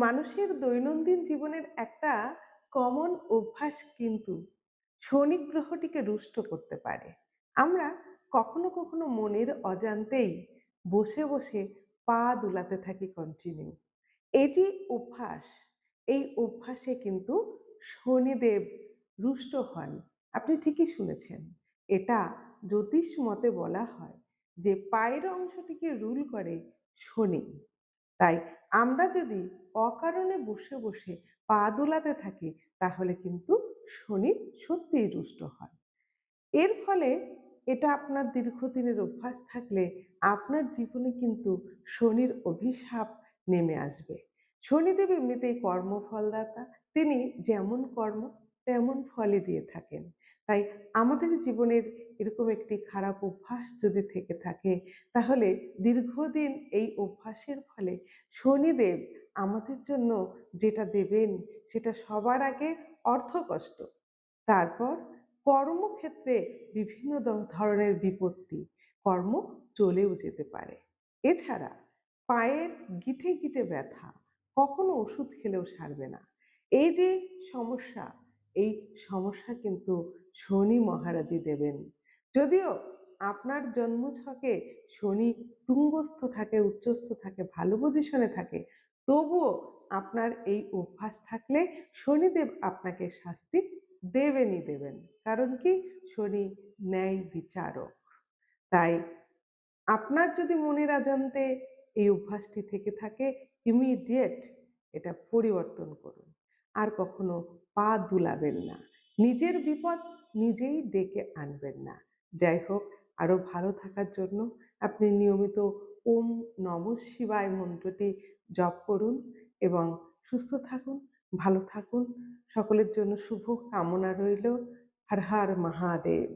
মানুষের দৈনন্দিন জীবনের একটা কমন অভ্যাস কিন্তু শনি গ্রহটিকে রুষ্ট করতে পারে। আমরা কখনো কখনো মনের অজান্তেই বসে বসে পা দুলাতে থাকি কন্টিনিউ এই যে অভ্যাস, এই অভ্যাসে কিন্তু শনিদেব রুষ্ট হন। আপনি ঠিকই শুনেছেন, এটা জ্যোতিষ মতে বলা হয় যে পায়ের অংশটিকে রুল করে শনি। তাই আমরা যদি অকারণে বসে বসে পা দোলাতে থাকি, তাহলে কিন্তু শনি সত্যিই রুষ্ট হয়। এর ফলে এটা আপনার দীর্ঘদিনের অভ্যাস থাকলে আপনার জীবনে কিন্তু শনির অভিশাপ নেমে আসবে। শনিদেব এমনিতেই কর্মফলদাতা। তিনি যেমন কর্ম তেমন ফলই দিয়ে থাকেন। তাই আমাদের জীবনের এরকম একটি খারাপ অভ্যাস যদি থেকে থাকে, তাহলে দীর্ঘদিন এই অভ্যাসের ফলে শনিদেব আমাদের জন্য যেটা দেবেন, সেটা সবার আগে অর্থকষ্ট। তারপর কর্মক্ষেত্রে বিভিন্ন ধরনের বিপত্তি, কর্ম চলেও যেতে পারে। এছাড়া পায়ের গিঠে গিটে ব্যথা, কখনো ওষুধ খেলেও সারবে না। এই যে সমস্যা এই সমস্যা কিন্তু শনি মহারাজই দেবেন। যদিও আপনার জন্মছকে শনি তুঙ্গস্থ থাকে, উচ্চস্থ থাকে, ভালো পজিশনে থাকে, তবুও আপনার এই অভ্যাস থাকলে শনিদেব আপনাকে শাস্তি দেবেনই দেবেন। কারণ কি? শনি ন্যায় বিচারক। তাই আপনার যদি মনের অজান্তে এই অভ্যাসটি থেকে থাকে ইমিডিয়েট এটা পরিবর্তন করুন। আর কখনো পা দুলাবেন না। নিজের বিপদ নিজেই ডেকে আনবেন না। যাই হোক আরও ভালো থাকার জন্য আপনি নিয়মিত ওম নম শিবায় মন্ত্রটি জপ করুন এবং সুস্থ থাকুন, ভালো থাকুন। সকলের জন্য শুভ কামনা রইল। হর হর মহাদেব।